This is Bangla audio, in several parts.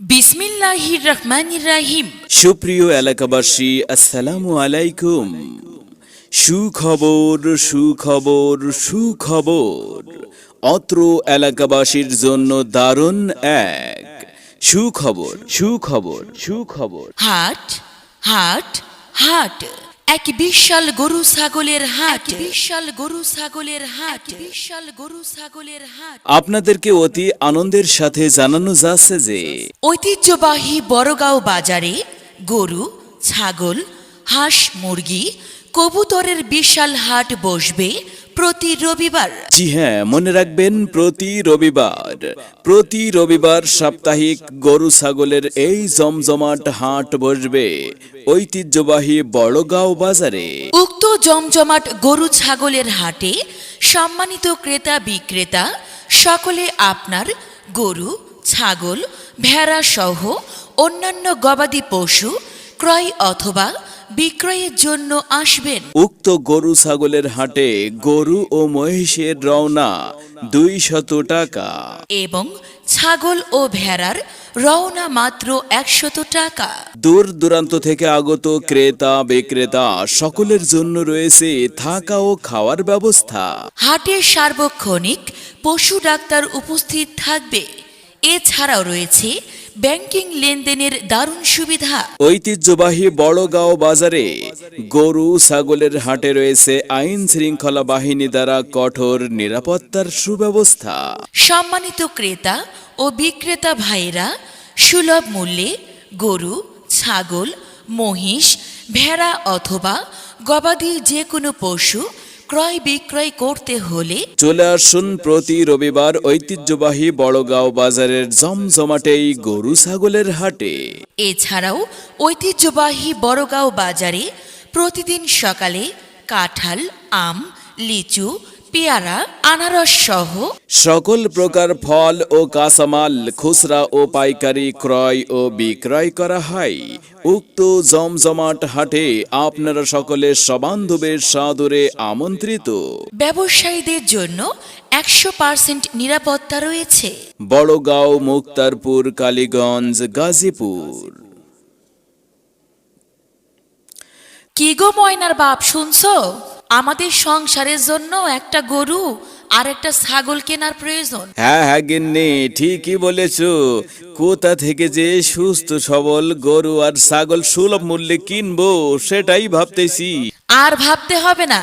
বিসমিল্লাহির রহমানির রাহিম। সুপ্রিয় এলাকাবাসী আসসালামু আলাইকুম। সুখবর সুখবর সুখবর। অত্র এলাকাবাসীর জন্য দারুণ এক সুখবর সুখবর সুখবর। হাট হাট হাট। এক বিশাল গরু ছাগলের হাট। বিশাল গরু ছাগলের হাট। বিশাল গরু ছাগলের হাট। আপনাদেরকে অতি আনন্দের সাথে জানানো যাচ্ছে যে ঐতিহ্যবাহী বড়গাঁও বাজারে গরু ছাগল হাঁস মুরগি কবুতরের বিশাল হাট বসবে প্রতি রবিবার। জি হ্যাঁ মনে রাখবেন প্রতি রবিবার। প্রতি রবিবার সাপ্তাহিক গরু ছাগলের এই জমজমাট হাট বসবে। ঐতিহ্যবাহী বড়গাঁও বাজারে। উক্ত জমজমাট গরু ছাগলের হাটে সম্মানিত ক্রেতা বিক্রেতা সকলে আপনার গরু ছাগল ভেড়া সহ অন্যান্য গবাদি পশু ক্রয় অথবা বিক্রয়ের জন্য আসবেন। উক্ত গরু ছাগলের হাটে গরু ও মহিষের রওনা দুই শত টাকা। এবং ছাগল ও ভেড়ার রওনা মাত্র একশত টাকা। দূর দূরান্ত থেকে আগত ক্রেতা বিক্রেতা সকলের জন্য রয়েছে থাকা ও খাওয়ার ব্যবস্থা। হাটে সার্বক্ষণিক পশু ডাক্তার উপস্থিত থাকবে। এছাড়াও রয়েছে ব্যাংকিং লেনদেনের দারুণ সুবিধা। ঐতিহ্যবাহী বড়গাঁও বাজারে গরু ছাগলের হাটে রয়েছে আইন শৃঙ্খলা বাহিনী দ্বারা কঠোর নিরাপত্তার সুব্যবস্থা। সম্মানিত ক্রেতা ও বিক্রেতা ভাইরা সুলভ মূল্যে গরু ছাগল মহিষ ভেড়া অথবা গবাদি যে কোনো পশু ক্রয় বিক্রয় করতে হলে চলে আসুন প্রতি রবিবার ঐতিহ্যবাহী বড়গাঁও বাজারের জমজমাটেই গরু ছাগলের হাটে। এছাড়াও ঐতিহ্যবাহী বড়গাঁও বাজারে প্রতিদিন সকালে কাঁঠাল আম লিচু পেয়ারা আনারস সহ সকল প্রকার ফল ও কাঁচামাল খুচরা ও পাইকারি ক্রয় ও বিক্রয় করা হয়। উক্ত জমজমাট হাটে আপনারা সকলে সবান্ধবের সাদরে আমন্ত্রিত। ব্যবসায়ীদের জন্য একশো পার্সেন্ট নিরাপত্তা রয়েছে। বড়গাঁও মুক্তারপুর কালীগঞ্জ গাজীপুর। কি গো ময়নার বাপ শুনছো? আমাদের সংসারের জন্য একটা গরু আর একটা ছাগল কেনার প্রয়োজন। হ্যাঁ হ্যাঁ গিন্নি ঠিকই বলেছ। কোথা থেকে যে সুস্থ সবল গরু আর ছাগল সুলভ মূল্যে কিনবো সেটাই ভাবতেছি। আর ভাবতে হবে না।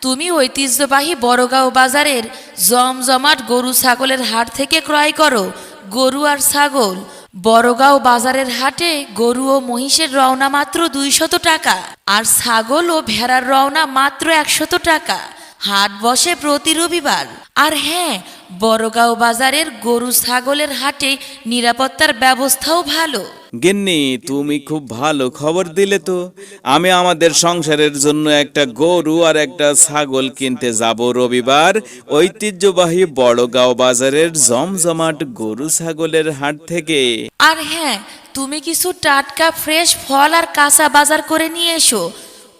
তুমি ঐতিহ্যবাহী বড়গাঁও বাজারের জমজমাট গরু ছাগলের হাট থেকে ক্রয় করো। গরু আর ছাগল বড়গাঁও বাজারের হাটে গরু ও মহিষের রওনা মাত্র দুইশত টাকা, আর ছাগল ও ভেড়ার রওনা মাত্র একশত টাকা। হাট বসে প্রতি রবিবার। আর হ্যাঁ বড়গাঁও বাজারের গরু ছাগলের হাটে নিরাপত্তার ব্যবস্থাও ভালো। গিন্নি তুমি খুব ভালো খবর দিলে তো। আমি আমাদের সংসারের জন্য একটা গরু আর একটা ছাগল কিনতে যাব রবিবার। ঐতিহ্যবাহী বড়গাঁও বাজারের জমজমাট গরু ছাগলের হাট থেকে। আর হ্যাঁ তুমি কিছু টাটকা ফ্রেশ ফল আর কাঁচা বাজার করে নিয়ে এসো।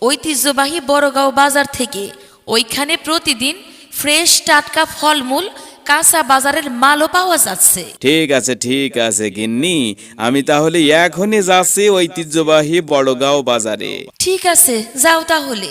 ঐতিহ্যবাহী বড়গাঁও বাজার থেকে। ওইখানে প্রতিদিন ফ্রেশ টাটকা ফলমূল কাঁচা বাজারের মালও পাওয়া যাচ্ছে। ঠিক আছে ঠিক আছে গিন্নি। আমি তাহলে এখনই যাচ্ছি ঐতিহ্যবাহী বড়গাঁও বাজারে। ঠিক আছে যাও তাহলে।